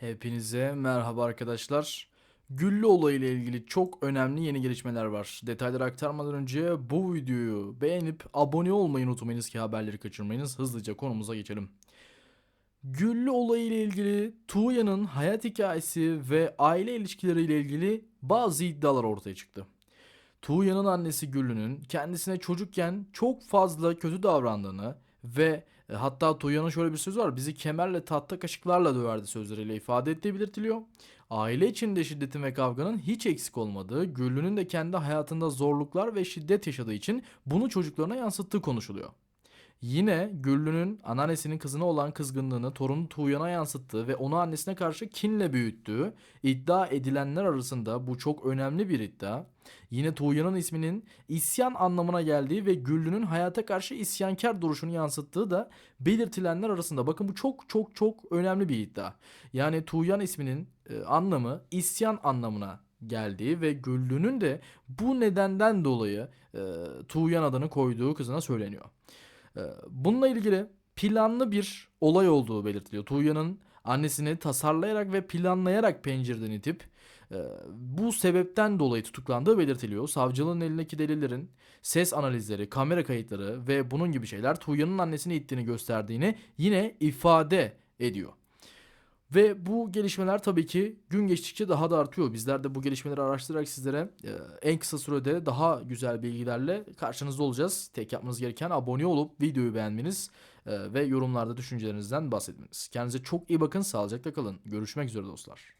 Hepinize merhaba arkadaşlar. Güllü olayı ile ilgili çok önemli yeni gelişmeler var. Detayları aktarmadan önce bu videoyu beğenip abone olmayı unutmayınız ki haberleri kaçırmayınız. Hızlıca konumuza geçelim. Güllü olayı ile ilgili Tuğya'nın hayat hikayesi ve aile ilişkileri ile ilgili bazı iddialar ortaya çıktı. Tuğya'nın annesi Güllü'nün kendisine çocukken çok fazla kötü davrandığını ve e, hatta Tuğya'nın şöyle bir sözü var. Bizi kemerle tahta kaşıklarla döverdi sözleriyle ifade ettiği belirtiliyor. Aile içinde şiddetin ve kavganın hiç eksik olmadığı, Güllü'nün de kendi hayatında zorluklar ve şiddet yaşadığı için bunu çocuklarına yansıttığı konuşuluyor. Yine Güllü'nün anneannesinin kızına olan kızgınlığını torunu Tuğyan'a yansıttığı ve onu annesine karşı kinle büyüttüğü iddia edilenler arasında bu çok önemli bir iddia. Yine Tuğyan'ın isminin isyan anlamına geldiği ve Güllü'nün hayata karşı isyankar duruşunu yansıttığı da belirtilenler arasında. Bakın bu çok çok çok önemli bir iddia. Yani Tuğyan isminin e, anlamı isyan anlamına geldiği ve Güllü'nün de bu nedenden dolayı e, Tuğyan adını koyduğu kızına söyleniyor. Ee, Bununla ilgili planlı bir olay olduğu belirtiliyor. Tuğya'nın annesini tasarlayarak ve planlayarak pencereden itip e, bu sebepten dolayı tutuklandığı belirtiliyor. Savcılığın elindeki delillerin ses analizleri, kamera kayıtları ve bunun gibi şeyler Tuğya'nın annesini ittiğini gösterdiğini yine ifade ediyor. Ve bu gelişmeler tabii ki gün geçtikçe daha da artıyor. Bizler de bu gelişmeleri araştırarak sizlere e, en kısa sürede daha güzel bilgilerle karşınızda olacağız. Tek yapmanız gereken abone olup videoyu beğenmeniz e, ve yorumlarda düşüncelerinizden bahsetmeniz. Kendinize çok iyi bakın, sağlıcakla kalın. Görüşmek üzere dostlar.